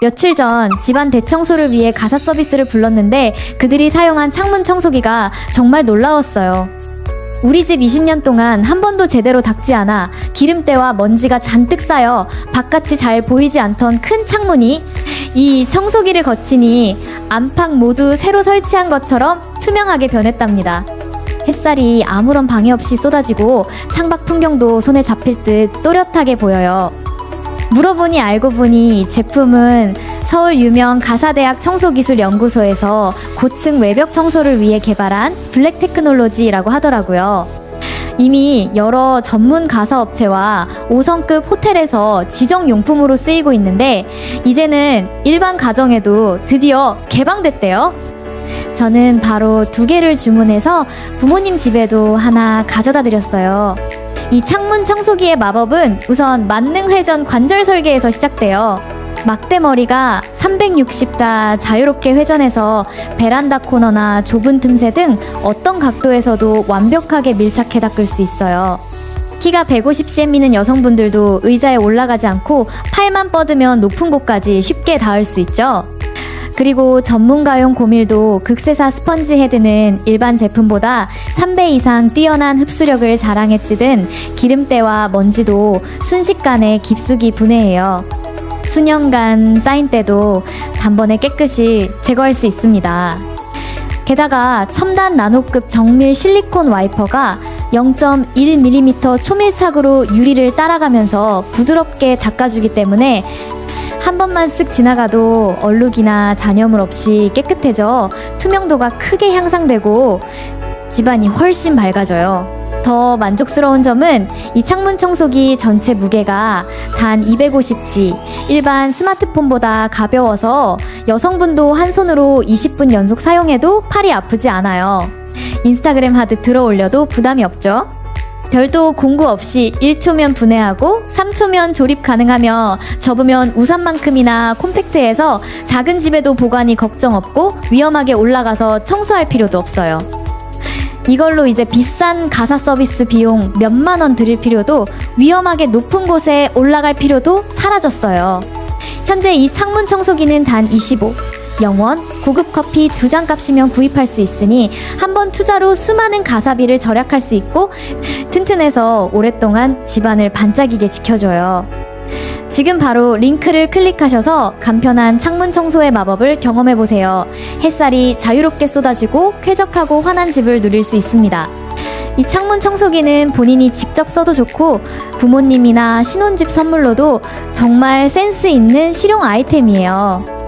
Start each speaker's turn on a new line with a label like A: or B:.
A: 며칠 전 집안 대청소를 위해 가사 서비스를 불렀는데 그들이 사용한 창문 청소기가 정말 놀라웠어요. 우리 집 20년 동안 한 번도 제대로 닦지 않아 기름때와 먼지가 잔뜩 쌓여 바깥이 잘 보이지 않던 큰 창문이 이 청소기를 거치니 안팎 모두 새로 설치한 것처럼 투명하게 변했답니다. 햇살이 아무런 방해 없이 쏟아지고 창밖 풍경도 손에 잡힐 듯 또렷하게 보여요. 물어보니 알고 보니 이 제품은 서울 유명 가사대학 청소기술연구소에서 고층 외벽 청소를 위해 개발한 블랙 테크놀로지라고 하더라고요. 이미 여러 전문 가사 업체와 5성급 호텔에서 지정 용품으로 쓰이고 있는데 이제는 일반 가정에도 드디어 개방됐대요. 저는 바로 두 개를 주문해서 부모님 집에도 하나 가져다 드렸어요. 이 창문 청소기의 마법은 우선 만능 회전 관절 설계에서 시작돼요. 막대머리가 360다 자유롭게 회전해서 베란다 코너나 좁은 틈새 등 어떤 각도에서도 완벽하게 밀착해 닦을 수 있어요. 키가 150cm인 여성분들도 의자에 올라가지 않고 팔만 뻗으면 높은 곳까지 쉽게 닿을 수 있죠. 그리고 전문가용 고밀도 극세사 스펀지 헤드는 일반 제품보다 3배 이상 뛰어난 흡수력을 자랑했지 든 기름때와 먼지도 순식간에 깊숙이 분해해요. 수년간 쌓인 때도 단번에 깨끗이 제거할 수 있습니다. 게다가 첨단 나노급 정밀 실리콘 와이퍼가 0.1mm 초밀착으로 유리를 따라가면서 부드럽게 닦아주기 때문에 한 번만 쓱 지나가도 얼룩이나 잔여물 없이 깨끗해져 투명도가 크게 향상되고 집안이 훨씬 밝아져요. 더 만족스러운 점은 이 창문 청소기 전체 무게가 단 250G, 일반 스마트폰보다 가벼워서 여성분도 한 손으로 20분 연속 사용해도 팔이 아프지 않아요. 인스타그램 하드 들어 올려도 부담이 없죠. 별도 공구 없이 1초면 분해하고 3초면 조립 가능하며 접으면 우산만큼이나 콤팩트해서 작은 집에도 보관이 걱정 없고 위험하게 올라가서 청소할 필요도 없어요. 이걸로 이제 비싼 가사 서비스 비용 몇만 원 들일 필요도 위험하게 높은 곳에 올라갈 필요도 사라졌어요. 현재 이 창문 청소기는 단 25, 영원, 고급 커피 두 잔 값이면 구입할 수 있으니 한 번 투자로 수많은 가사비를 절약할 수 있고 튼튼해서 오랫동안 집안을 반짝이게 지켜줘요. 지금 바로 링크를 클릭하셔서 간편한 창문 청소의 마법을 경험해 보세요. 햇살이 자유롭게 쏟아지고 쾌적하고 환한 집을 누릴 수 있습니다. 이 창문 청소기는 본인이 직접 써도 좋고 부모님이나 신혼집 선물로도 정말 센스 있는 실용 아이템이에요.